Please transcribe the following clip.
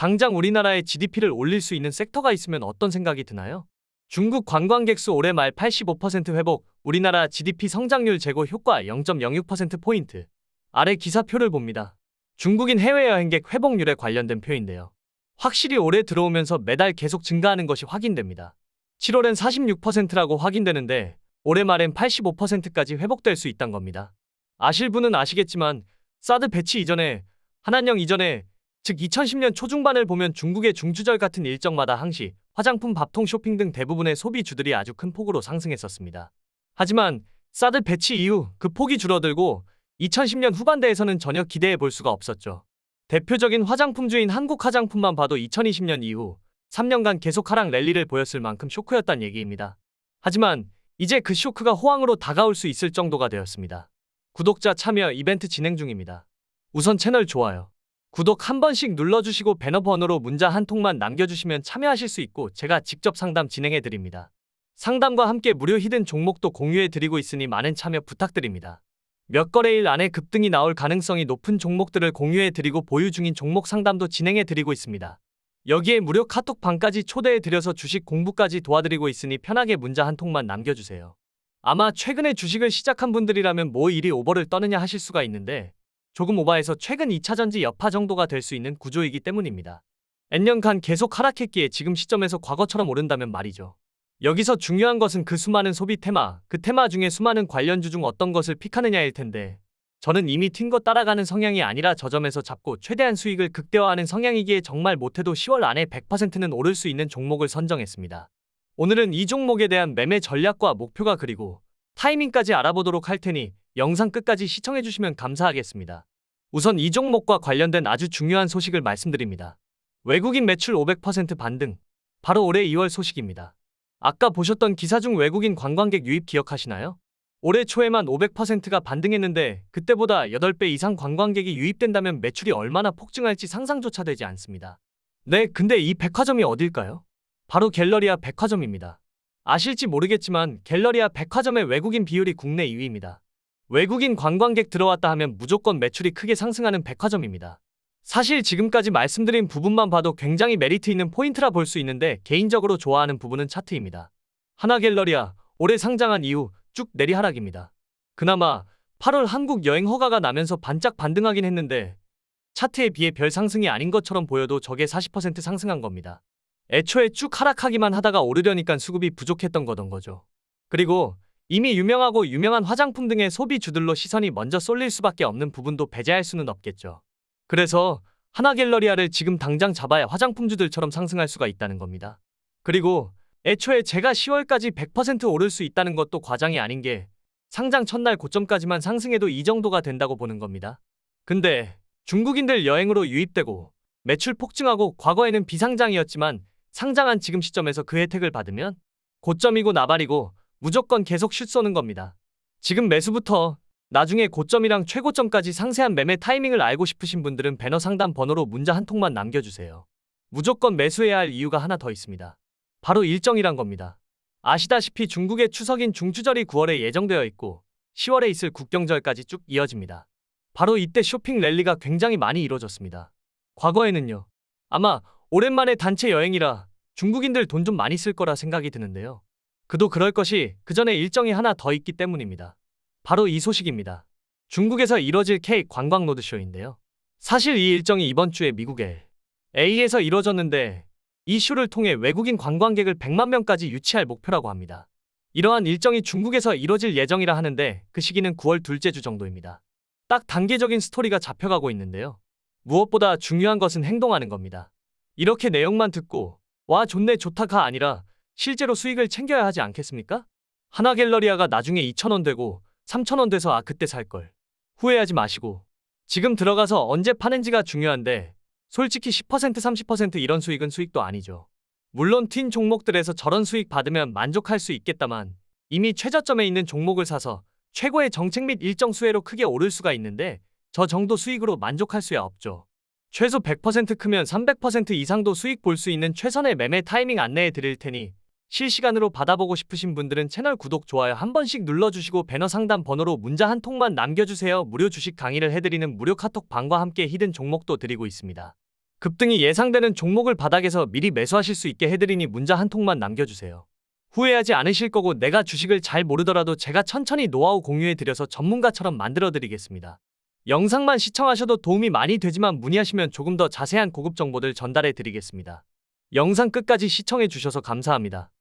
당장 우리나라의 GDP를 올릴 수 있는 섹터가 있으면 어떤 생각이 드나요? 중국 관광객 수 올해 말 85% 회복, 우리나라 GDP 성장률 제고 효과 0.06%포인트. 아래 기사표를 봅니다. 중국인 해외여행객 회복률에 관련된 표인데요. 확실히 올해 들어오면서 매달 계속 증가하는 것이 확인됩니다. 7월엔 46%라고 확인되는데 올해 말엔 85%까지 회복될 수 있다는 겁니다. 아실 분은 아시겠지만 사드 배치 이전에 한한령 이전에 즉 2010년 초중반을 보면 중국의 중추절 같은 일정마다 항시 화장품, 밥통, 쇼핑 등 대부분의 소비 주들이 아주 큰 폭으로 상승했었습니다. 하지만 사드 배치 이후 그 폭이 줄어들고 2010년 후반대에서는 전혀 기대해 볼 수가 없었죠. 대표적인 화장품주인 한국 화장품만 봐도 2020년 이후 3년간 계속 하락 랠리를 보였을 만큼 쇼크였단 얘기입니다. 하지만 이제 그 쇼크가 호황으로 다가올 수 있을 정도가 되었습니다. 구독자 참여 이벤트 진행 중입니다. 우선 채널 좋아요. 구독 한 번씩 눌러주시고 배너 번호로 문자 한 통만 남겨주시면 참여하실 수 있고 제가 직접 상담 진행해 드립니다. 상담과 함께 무료 히든 종목도 공유해 드리고 있으니 많은 참여 부탁드립니다. 몇 거래일 안에 급등이 나올 가능성이 높은 종목들을 공유해 드리고 보유 중인 종목 상담도 진행해 드리고 있습니다. 여기에 무료 카톡 방까지 초대해 드려서 주식 공부까지 도와드리고 있으니 편하게 문자 한 통만 남겨주세요. 아마 최근에 주식을 시작한 분들이라면 뭐 일이 오버를 떠느냐 하실 수가 있는데 조금 오바해서 최근 2차전지 여파 정도가 될 수 있는 구조이기 때문입니다. N년간 계속 하락했기에 지금 시점에서 과거처럼 오른다면 말이죠. 여기서 중요한 것은 그 수많은 소비 테마, 그 테마 중에 수많은 관련주 중 어떤 것을 픽하느냐일 텐데 저는 이미 튄 거 따라가는 성향이 아니라 저점에서 잡고 최대한 수익을 극대화하는 성향이기에 정말 못해도 10월 안에 100%는 오를 수 있는 종목을 선정했습니다. 오늘은 이 종목에 대한 매매 전략과 목표가 그리고 타이밍까지 알아보도록 할 테니 영상 끝까지 시청해주시면 감사하겠습니다. 우선 이 종목과 관련된 아주 중요한 소식을 말씀드립니다. 외국인 매출 500% 반등. 바로 올해 2월 소식입니다. 아까 보셨던 기사 중 외국인 관광객 유입 기억하시나요? 올해 초에만 500%가 반등했는데 그때보다 8배 이상 관광객이 유입된다면 매출이 얼마나 폭증할지 상상조차 되지 않습니다. 네, 근데 이 백화점이 어딜까요? 바로 갤러리아 백화점입니다. 아실지 모르겠지만 갤러리아 백화점의 외국인 비율이 국내 2위입니다. 외국인 관광객 들어왔다 하면 무조건 매출이 크게 상승하는 백화점입니다. 사실 지금까지 말씀드린 부분만 봐도 굉장히 메리트 있는 포인트라 볼 수 있는데 개인적으로 좋아하는 부분은 차트입니다. 하나갤러리아 올해 상장한 이후 쭉 내리하락입니다. 그나마 8월 한국 여행 허가가 나면서 반짝 반등하긴 했는데 차트에 비해 별 상승이 아닌 것처럼 보여도 저게 40% 상승한 겁니다. 애초에 쭉 하락하기만 하다가 오르려니까 수급이 부족했던 거던 거죠. 그리고 이미 유명하고 유명한 화장품 등의 소비주들로 시선이 먼저 쏠릴 수밖에 없는 부분도 배제할 수는 없겠죠. 그래서 하나갤러리아를 지금 당장 잡아야 화장품주들처럼 상승할 수가 있다는 겁니다. 그리고 애초에 제가 10월까지 100% 오를 수 있다는 것도 과장이 아닌 게 상장 첫날 고점까지만 상승해도 이 정도가 된다고 보는 겁니다. 근데 중국인들 여행으로 유입되고 매출 폭증하고 과거에는 비상장이었지만 상장한 지금 시점에서 그 혜택을 받으면 고점이고 나발이고 무조건 계속 슛 쏘는 겁니다. 지금 매수부터 나중에 고점이랑 최고점까지 상세한 매매 타이밍을 알고 싶으신 분들은 배너 상담 번호로 문자 한 통만 남겨주세요. 무조건 매수해야 할 이유가 하나 더 있습니다. 바로 일정이란 겁니다. 아시다시피 중국의 추석인 중추절이 9월에 예정되어 있고 10월에 있을 국경절까지 쭉 이어집니다. 바로 이때 쇼핑 랠리가 굉장히 많이 이루어졌습니다. 과거에는요. 아마 오랜만에 단체 여행이라 중국인들 돈 좀 많이 쓸 거라 생각이 드는데요. 그도 그럴 것이 그 전에 일정이 하나 더 있기 때문입니다. 바로 이 소식입니다. 중국에서 이뤄질 K 관광 로드쇼인데요. 사실 이 일정이 이번 주에 미국의 A에서 이뤄졌는데 이 쇼를 통해 외국인 관광객을 100만 명까지 유치할 목표라고 합니다. 이러한 일정이 중국에서 이뤄질 예정이라 하는데 그 시기는 9월 둘째 주 정도입니다. 딱 단계적인 스토리가 잡혀가고 있는데요. 무엇보다 중요한 것은 행동하는 겁니다. 이렇게 내용만 듣고 와 좋네 좋다가 아니라 실제로 수익을 챙겨야 하지 않겠습니까? 하나 갤러리아가 나중에 2,000원 되고 3,000원 돼서 아 그때 살 걸. 후회하지 마시고 지금 들어가서 언제 파는지가 중요한데 솔직히 10% 30% 이런 수익은 수익도 아니죠. 물론 튄 종목들에서 저런 수익 받으면 만족할 수 있겠다만 이미 최저점에 있는 종목을 사서 최고의 정책 및 일정 수혜로 크게 오를 수가 있는데 저 정도 수익으로 만족할 수야 없죠. 최소 100% 크면 300% 이상도 수익 볼 수 있는 최선의 매매 타이밍 안내해 드릴 테니 실시간으로 받아보고 싶으신 분들은 채널 구독, 좋아요 한 번씩 눌러주시고 배너 상담 번호로 문자 한 통만 남겨주세요. 무료 주식 강의를 해드리는 무료 카톡 방과 함께 히든 종목도 드리고 있습니다. 급등이 예상되는 종목을 바닥에서 미리 매수하실 수 있게 해드리니 문자 한 통만 남겨주세요. 후회하지 않으실 거고 내가 주식을 잘 모르더라도 제가 천천히 노하우 공유해드려서 전문가처럼 만들어드리겠습니다. 영상만 시청하셔도 도움이 많이 되지만 문의하시면 조금 더 자세한 고급 정보들 전달해드리겠습니다. 영상 끝까지 시청해주셔서 감사합니다.